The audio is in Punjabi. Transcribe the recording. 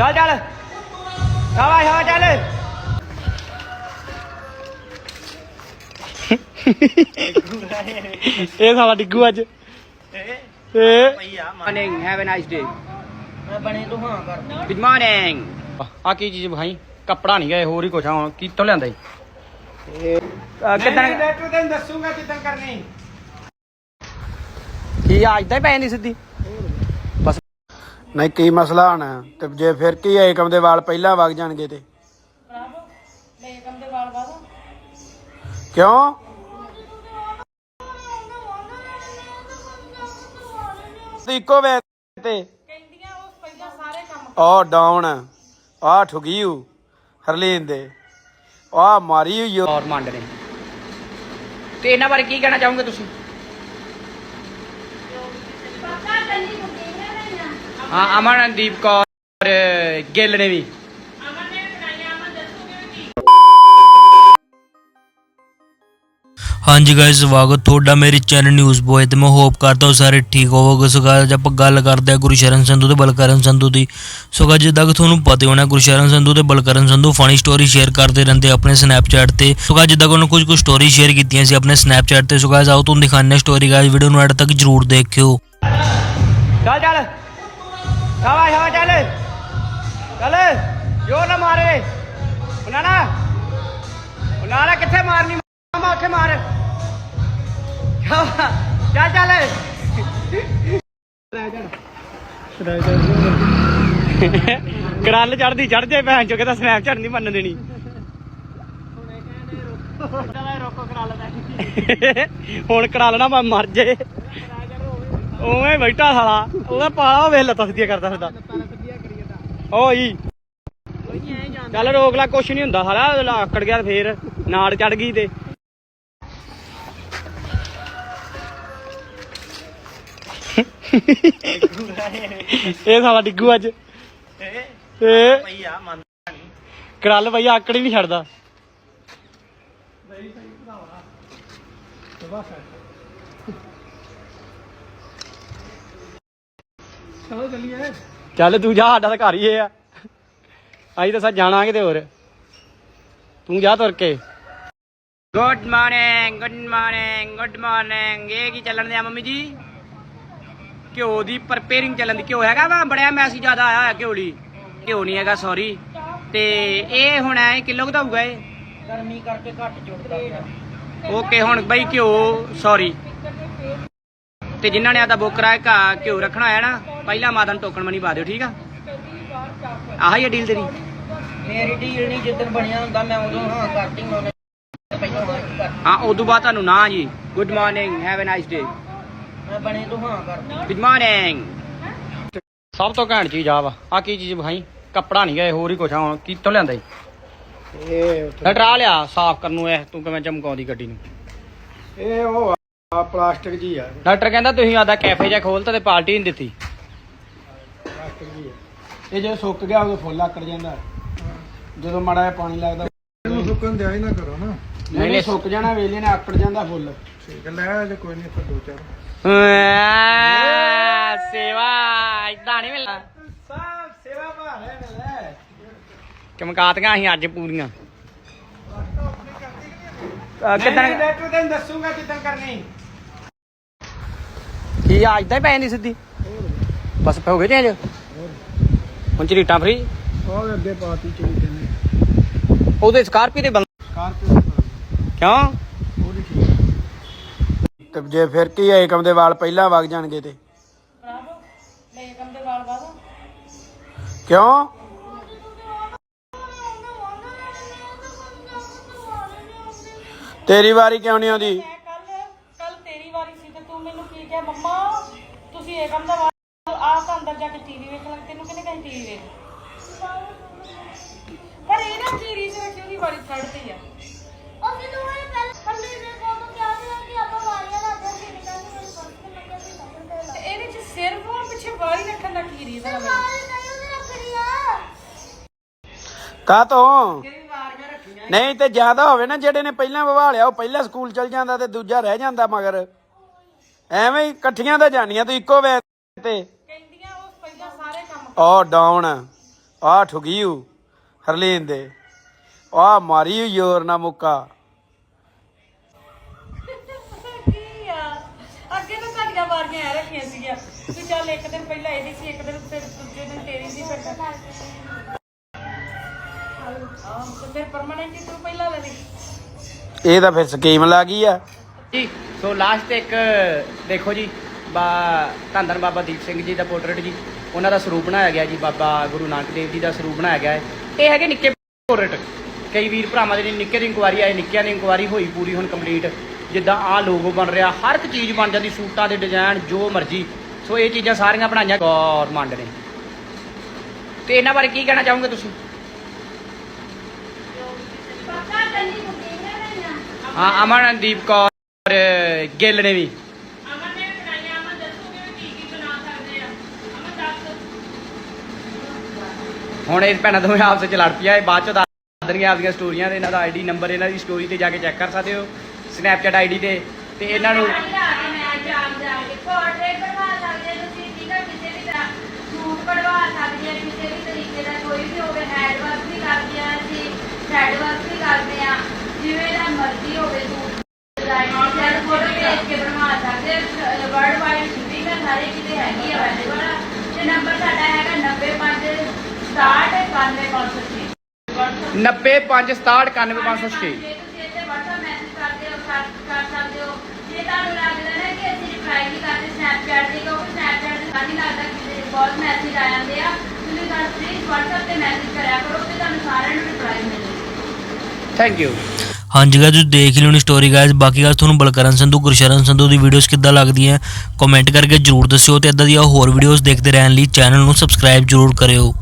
ਚੱਲ ਚੱਲ। ਸ਼ਾਬਾਸ਼ ਸ਼ਾਬਾਸ਼ ਚੱਲ। ਇਹ ਸਾਲਾ ਡਿੱਗੂ ਅੱਜ। A morning have a nice day ਮੈਂ ਬਣੇ ਤੂੰ ਹਾਂ ਕਰ। ਗੁੱਡ ਮਾਰਨਿੰਗ ਆ ਕੀ ਚੀਜ਼ ਵਿਖਾਈ? ਕੱਪੜਾ ਨਹੀਂ ਗਏ ਹੋਰ ਹੀ ਕੁਛ ਆ ਕਿੱਥੋਂ ਲਿਆਂਦਾ ਜੀ ਕਿਦਾਂ ਤੂੰ ਤੈਨੂੰ ਦੱਸੂਗਾ ਕਿਦਾਂ ਕਰਨੀ। ਕੀ ਅੱਜ ਤਾਂ ਹੀ ਪੈ ਜਾਂਦੀ ਸਿੱਧੀ? ਨਹੀਂ ਕੀ ਮਸਲਾ ਹਣ? ਤੇ ਜੇ ਫਿਰ ਕੀ ਏਕਮ ਦੇ ਵਾਲ ਪਹਿਲਾਂ ਵਗ ਜਾਣਗੇ ਤੇ। ਕਿਉਂ? ਤੇ ਇੱਕੋ ਵੇ ਤੇ। ਉਹ ਡਾਊਨ ਆ ਠੁਗੀਉ ਹਰਲੀਨ ਦੇ। ਆ ਮਾਰੀ ਹੋਈ। ਔਰ ਮੰਡ ਨੇ। ਤੇ ਇਹਨਾਂ ਬਾਰੇ ਕੀ ਕਹਿਣਾ ਚਾਹੋਗੇ ਤੁਸੀਂ? ਹਾਂ ਅਮਨਦੀਪ ਕੌਰ ਗਿੱਲ ਨੇ ਵੀ। ਹਾਂਜੀ ਗਾਇਸ ਸਵਾਗਤ ਤੁਹਾਡਾ ਮੇਰੇ ਚੈਨਲ ਨਿਊਜ਼ ਬੋਏ ਤੇ। ਮੈਂ ਹੋਪ ਕਰਦਾ ਹਾਂ ਸਾਰੇ ਠੀਕ ਹੋਵੋਗੇ। ਸੋ guys, ਆਪਾਂ ਗੱਲ ਕਰਦੇ ਹਾਂ ਗੁਰਸ਼ਰਨ ਸੰਧੂ ਤੇ ਬਲਕਰਨ ਸੰਧੂ ਦੀ। ਸੋ guys, ਜਿੱਦਾਂ ਕਿ ਤੁਹਾਨੂੰ ਪਤਾ ਹੋਣਾ ਗੁਰਸ਼ਰਨ ਸੰਧੂ ਤੇ Balkaran Sandhu funny story share ਕਰਦੇ ਰਹਿੰਦੇ ਆਪਣੇ ਸਨੈਪਚੈਟ ਤੇ। ਸੋ guys, ਜਿੱਦਾਂ ਕਿ ਉਹਨਾਂ ਕੁਝ ਕੁ ਸਟੋਰੀ ਸ਼ੇਅਰ ਕੀਤੀਆਂ ਸੀ ਆਪਣੇ ਸਨੈਪਚੈਟ ਤੇ। ਸੋ guys, ਆਓ ਤੁਹਾਨੂੰ ਦਿਖਾਉਂਦੇ ਹਾਂ ਸਟੋਰੀ ਗਾਇਸ ਵੀਡੀਓ ਨੂੰ ਐਡ ਤੱਕ ਜਰੂਰ ਦੇਖਿਓ। ਚੱਲ ਚੱਲ। ਸ਼ਾਬਾਸ਼ ਸ਼ਾਬਾਸ਼ ਚੱਲ ਚੱਲ ਜੋ ਨਾ ਮਾਰੇ ਉਹਨਾਂ ਨਾ ਉਹਨਾਂ ਨਾ ਕਿੱਥੇ ਮਾਰਨੀ ਮਾਮਾ ਉੱਥੇ ਮਾਰ ਚੱਲ ਚੱਲ ਕਰਲ ਚੜਦੀ ਚੜ ਜੇ ਭੈਣ ਚੋ ਕਿਤਾ ਸਨੈਪ ਚੜ ਨਹੀਂ ਮੰਨ ਦੇਣੀ। ਹੁਣ ਕਰਾ ਲੈਣਾ ਮੈਂ ਮਰ ਜੇ। ਉਵੇਂ ਬੈਠਾ ਸਾਲਾ ਉਹਦਾ ਪਾਲਾ ਵੇਖ ਲੱਤਾਂ ਸਿੱਧੀਆਂ ਕਰਦਾ ਫਿਰਦਾ। ਓਈ। ਚੱਲ ਰੋਕ ਲਾ ਕੁਛ ਨਹੀਂ ਹੁੰਦਾ ਸਾਲਾ ਉਹਦਾ ਆਕੜ ਗਿਆ ਫੇਰ ਨਾੜ ਚੜ ਗਈ ਤੇ। ਇਹ ਸਾਲਾ ਡਿੱਗੂ ਅੱਜ। ਏ ਭਈਆ ਮੰਨ ਕਰਲ ਬਈ ਆਕੜ ਹੀ ਨਹੀਂ ਛੱਡਦਾ। ਚੱਲ ਤੂੰ ਜਾ ਸਾਡਾ ਤਾਂ ਘਰ ਹੀ ਇਹ ਆ। ਅਸੀਂ ਤਾਂ ਸਾ ਜਾਣਾ ਕਿਤੇ ਹੋਰ। ਤੂੰ ਜਾ ਤੁਰ ਕੇ। Good morning good morning good morning ਇਹ ਕੀ ਚੱਲਣ ਦਿਆ ਮੰਮੀ ਜੀ? ਘਿਓ ਦੀ ਪ੍ਰਪੇਅਰਿੰਗ ਚੱਲਣ ਦੀ। ਘਿਓ ਹੈਗਾ ਵਾ? ਬੜਿਆ ਮੈਸੇਜ ਜ਼ਿਆਦਾ ਆਇਆ ਹੋਇਆ ਘਿਓ ਲਈ। ਘਿਓ ਨਹੀਂ ਹੈਗਾ ਸੌਰੀ ਤੇ ਇਹ ਹੁਣ ਐ ਕਿਲੋ ਕੁ ਦਾ ਹੋਊਗਾ ਇਹ? ਗਰਮੀ ਕਰਕੇ ਘੱਟ ਚੁੱਕਦਾ ਓਕੇ ਹੁਣ ਬਈ ਘਿਓ ਸੌਰੀ ਤੇ ਜਿਨ੍ਹਾਂ ਨੇ ਆਦਾ ਬੁੱਕ ਕਰਾਇਆ ਘਾ ਘਿਓ ਰੱਖਣਾ ਹੈ ਨਾ ਪਹਿਲਾਂ ਮਾਤਾ ਨੂੰ ਟੋਕਣ ਮਨੀ ਪਾ ਦਿਓ ਠੀਕ ਆ? ਆਹ ਹੀ ਆ ਡੀਲ ਤੇਰੀ। ਮੇਰੀ ਡੀਲ ਨਹੀਂ ਜਿੱਦਣ ਬਣਿਆ ਹੁੰਦਾ ਮੈਂ ਉਦੋਂ ਹਾਂ ਕਰਤੀ ਮੈਂ ਉਹਨੇ ਹਾਂ ਉਦੋਂ ਬਾਅਦ ਤੁਹਾਨੂੰ ਨਾ ਜੀ। Good morning have a nice day ਮੈਂ ਬਣੇ ਤੂੰ ਹਾਂ ਕਰ। ਗੁੱਡ ਮਾਰਨਿੰਗ ਸਭ ਤੋਂ ਘੈਂਟ ਚੀਜ਼ ਆ ਵਾ ਆ ਕੀ ਚੀਜ਼ ਵਿਖਾਈ? ਕੱਪੜਾ ਨਹੀਂ ਗਏ ਹੋਰ ਹੀ ਕੁਛ ਆ ਹੁਣ ਕਿੱਥੋਂ ਲਿਆਂਦਾ ਜੀ? ਇਹ ਡਰਾ ਲਿਆ ਸਾਫ਼ ਕਰਨ ਨੂੰ ਇਹ ਤੂੰ ਕਿਵੇਂ ਚਮਕਾਉਂਦੀ ਗੱਡੀ ਨੂੰ? ਇਹ ਉਹ ਆ ਪਲਾਸਟਿਕ ਜੀ ਆ। ਡਾਕਟਰ ਕਹਿੰਦਾ ਤੁਸੀਂ ਆਦਾ ਕੈਫੇ ਜਿਹਾ ਖੋਲਤਾ ਤੇ ਪਾਰਟੀ ਨਹੀਂ ਦਿੱਤੀ। ਜੀ ਇਹ ਜਦੋਂ ਸੁੱਕ ਗਿਆ ਉਦੋਂ ਫੁੱਲ ਆਕੜ ਜਾਂਦਾ। ਜਦੋਂ ਮਾੜਾ ਜਿਹਾ ਪਾਣੀ ਲੱਗਦਾ। ਇਹਨੂੰ ਸੁੱਕਣ ਦਿਆ ਹੀ ਨਾ ਕਰੋ ਨਾ। ਨਹੀਂ ਨਹੀਂ ਸੁੱਕ ਜਾਣਾ ਵੇਲੇ ਨੇ ਆਕੜ ਜਾਂਦਾ ਫੁੱਲ। ਠੀਕ ਹੈ ਲੈ ਜੇ ਕੋਈ ਨਹੀਂ ਫਿਰ ਦੋ ਚਾਰ। ਆ, ਸੇਵਾ ਇਦਾਂ ਨਹੀਂ ਮਿਲਣਾ ਸਾਬ ਸੇਵਾ ਭਾਲ ਹੈ ਲੈ ਚਮਕਾਤੀਆਂ ਅਸੀਂ ਅੱਜ ਪੂਰੀਆਂ। ਕਿਦਾਂ? ਤੂੰ ਤੈਨੂੰ ਦੱਸੂਗਾ ਕਿਦਾਂ ਕਰਨੀ। ਕੀ ਅੱਜ ਤਾਂ ਹੀ ਪੈ ਜਾਂਦੀ ਸਿੱਧੀ? ਬਸ ਹੋ ਗਏ ਚੇਂਜ ਹੁਣ ਚਰੀਟਾਂ ਫਰੀ ਉਹ ਅੱਗੇ ਪਾਤੀ ਚਲੀ ਜਾਂਦੇ ਉਹਦੇ ਸਕਾਰਪੀ ਦੇ ਬੰਦ? ਸਕਾਰਪੀਓ ਕਿਉਂ? ਠੀਕ ਤੇ ਜੇ ਫਿਰ ਕੀ ਏਕਮ ਦੇ ਵਾਲ ਪਹਿਲਾਂ ਵਗ ਜਾਣਗੇ ਤੇ? ਕਿਉਂ? ਤੇਰੀ ਵਾਰੀ ਕਿਉਂ ਨਹੀਂ ਆਉਂਦੀ? ਕੱਲ ਕੱਲ ਤੇਰੀ ਵਾਰੀ ਸੀ ਤੇ ਤੂੰ ਮੈਨੂੰ ਕੀ ਕਿਹਾ ਮੰਮਾ? ਤੁਸੀਂ ਇਹ ਕੰਮ ਦਾ ਅੰਦਰ ਜਾ ਕੇ ਟੀਵੀ ਵੇਖਣ ਲੱਗ ਤੈਨੂੰ ਕਿਹਨੇ ਕਹੀ ਟੀਵੀ ਵੇਖ? ਪਰ ਇਹ ਨਾ ਕੀ ਰੀਸ ਰੱਖੀ ਉਹਦੀ ਵਾਰੀ ਛੱਡਦੀ ਆ। ਅਸੀਂ ਦੋਵੇਂ ਪਹਿਲਾਂ ਪੰਡੇ ਦੇ ਕੋਲ ਤੋਂ ਕਿਹਾ ਸੀ ਕਿ ਆਪਾਂ ਵਾਰੀਆਂ ਦਾ ਅੱਧਾ ਸੀ ਨਿਕਾਲੀ ਮੇਰੀ ਪਰਸ ਤੇ ਮੈਂ ਕਿਹਾ ਸੀ ਤੇ ਇਹਦੇ ਚ ਸਿਰ ਫੋਨ ਪਿੱਛੇ ਵਾਰੀ ਰੱਖਣ ਦਾ ਕੀ ਰੀਸ ਆ? ਮੈਨੂੰ ਵਾਰੀ ਨਹੀਂ ਉਹਨੇ ਰੱਖਣੀ ਆ। ਕਾ ਤੋਂ? ਨਹੀਂ ਤੇ ਜ਼ਿਆਦਾ ਹੋਵੇ ਨਾ ਜਿਹੜੇ ਨੇ ਪਹਿਲਾਂ ਵਵਾ ਲਿਆ ਉਹ ਪਹਿਲਾਂ ਸਕੂਲ ਚਲ ਜਾਂਦਾ ਤੇ ਦੂਜਾ ਰਹਿ ਜਾਂਦਾ ਮਗਰ। ਐਵੇਂ ਹੀ ਇਕੱਠੀਆਂ ਤਾਂ ਜਾਣੀਆਂ ਤੂੰ ਇੱਕੋ ਵੇ ਤੇ। ਉਹ ਡਾਊਨ ਆ ਠੁਗੀ ਹੂ ਹਰਲੀਨ ਦੇ। ਆ ਮਾਰੀ ਹੂ ਯੋਰ ਨਾ ਮੁੱਕਾ। ਕੀ ਆ ਅੱਗੇ ਤਾਂ ਸਾਡੀਆਂ ਵਾਰੀਆਂ ਐ ਰੱਖੀਆਂ ਸੀਗੀਆਂ ਵੀ ਚੱਲ ਇੱਕ ਦਿਨ ਪਹਿਲਾਂ ਇਹਦੀ ਸੀ ਇੱਕ ਦਿਨ ਫਿਰ ਦੂਜੇ ਦਿਨ ਤੇਰੀ ਸੀ ਫਿਰ ਆਹ ਤੇ ਫਿਰ ਪਰਮਾਨੈਂਟ ਤੂੰ ਪਹਿਲਾਂ ਲੈ ਲਈ ਇਹ ਤਾਂ ਫਿਰ ਸਕੀਮ ਲਾ ਗਈ ਆ। ਜੀ ਸੋ ਲਾਸਟ ਇੱਕ ਦੇਖੋ ਜੀ ਬਾ ਧੰਨ ਧੰਨ ਬਾਬਾ ਦੀਪ ਸਿੰਘ ਜੀ ਦਾ ਪੋਰਟਰੇਟ ਜੀ। ਉਹਨਾਂ ਦਾ ਸਰੂਪ ਬਣਾਇਆ ਗਿਆ ਜੀ, ਬਾਬਾ ਗੁਰੂ ਨਾਨਕ ਦੇਵ ਜੀ ਦਾ ਸਰੂਪ ਬਣਾਇਆ ਗਿਆ ਹੈ। ਇਹ ਹੈਗੇ ਨਿੱਕੇ ਪੋਰਟਰੇਟ ਕਈ ਵੀਰ ਭਰਾਵਾਂ ਦੇ ਨਿੱਕੇ ਦੀ ਇਨਕੁਆਰੀ ਆਈ ਨਿੱਕਿਆਂ ਦੀ ਇਨਕੁਆਰੀ ਹੋਈ ਪੂਰੀ ਹੁਣ ਕੰਪਲੀਟ ਜਿੱਦਾਂ ਆਹ ਲੋਗੋ ਬਣ ਰਿਹਾ, ਹਰ ਇੱਕ ਚੀਜ਼ ਬਣ ਜਾਂਦੀ, ਸੂਟਾਂ ਦੇ ਡਿਜ਼ਾਈਨ ਜੋ ਮਰਜ਼ੀ। ਸੋ ਇਹ ਚੀਜ਼ਾਂ ਸਾਰੀਆਂ ਬਣਾਈਆਂ ਗੌਰ ਮੰਡ ਨੇ। ਤੇ ਇਹਨਾਂ ਬਾਰੇ ਕੀ ਕਹਿਣਾ ਚਾਹੋਗੇ ਤੁਸੀਂ? ਹਾਂ, ਅਮਨਦੀਪ ਕੌਰ ਗਿੱਲ ਨੇ ਵੀ ਅਮਨ ਨੇ ਵੀ ਬਣਾਈਆਂ ਅਮਨ ਦੱਸੋਗੇ ਵੀ ਕੀ ਕੀ ਬਣਾ ਸਕਦੇ ਆ ਅਮਨ ਦੱਸ ਹੁਣ ਇਹ ਭੈਣਾਂ ਦੋਵੇਂ ਆਪਸ ਵਿੱਚ ਲੜ ਪਈਆਂ, ਇਹ ਬਾਅਦ ਚ ਦੱਸ ਦੇਣਗੀਆਂ ਆਪਦੀਆਂ ਸਟੋਰੀਆਂ ਤੇ ਇਹਨਾਂ ਦਾ ਆਈਡੀ ਨੰਬਰ ਇਹਨਾਂ ਦੀ ਸਟੋਰੀ ਤੇ ਜਾ ਕੇ ਚੈੱਕ ਕਰ ਸਕਦੇ ਹੋ ਸਨੈਪਚੈਟ ਆਈਡੀ ਤੇ ਤੇ ਇਹਨਾਂ ਨੂੰ ਪੋਰਟਰੇਟ ਸਕਦੇ ਤੁਸੀਂ ਠੀਕ ਹੈ, ਕਿਸੇ ਵੀ ਤਰ੍ਹਾਂ ਸੂਟ ਬਣਵਾ ਸਕਦੇ 60 91506 90567919506 ਜੇ ਤੁਸੀਂ ਇੱਥੇ WhatsApp ਮੈਸੇਜ ਕਰਦੇ ਹੋ ਕਰ ਕਰ ਸਕਦੇ ਹੋ। ਜੇ ਤੁਹਾਨੂੰ ਲੱਗਦਾ ਨਾ ਕਿ ਅਸੀਂ ਰਿਪਲਾਈ ਨਹੀਂ ਕਰਦੇ ਸਨੈਪਚੈਟ ਤੇ ਕਿਉਂਕਿ ਸਨੈਪਚੈਟ ਤੇ ਨਹੀਂ ਲੱਗਦਾ ਕਿ ਬਹੁਤ ਮੈਸੇਜ ਆ ਜਾਂਦੇ ਆ। ਤੁਸੀਂ ਸਾਨੂੰ ਪਲੀਜ਼ WhatsApp ਤੇ ਮੈਸੇਜ ਕਰਿਆ ਕਰੋ ਤੇ ਤੁਹਾਨੂੰ ਸਾਰਿਆਂ ਨੂੰ ਰਿਪਲਾਈ ਮਿਲੇਗੀ ਥੈਂਕ ਯੂ ਹਾਂਜੀ ਗਾਇਸ ਤੁਸੀਂ ਦੇਖ ਹੀ ਲਿਓਣੀ ਸਟੋਰੀ ਗਾਇਸ ਬਾਕੀ ਗੱਲ ਤੁਹਾਨੂੰ ਬਲਕਰਨ ਸੰਧੂ ਗੁਰਸ਼ਰਨ ਸੰਧੂ ਦੀ ਵੀਡੀਓਜ਼ ਕਿੱਦਾਂ ਲੱਗਦੀਆਂ ਕਮੈਂਟ ਕਰਕੇ ਜਰੂਰ ਦੱਸਿਓ ਤੇ ਇਦਾਂ ਦੀਆਂ ਹੋਰ ਵੀਡੀਓਜ਼ ਦੇਖਦੇ ਰਹਿਣ ਲਈ ਚੈਨਲ ਨੂੰ ਸਬਸਕ੍ਰਾਈਬ ਜਰੂਰ ਕਰਿਓ।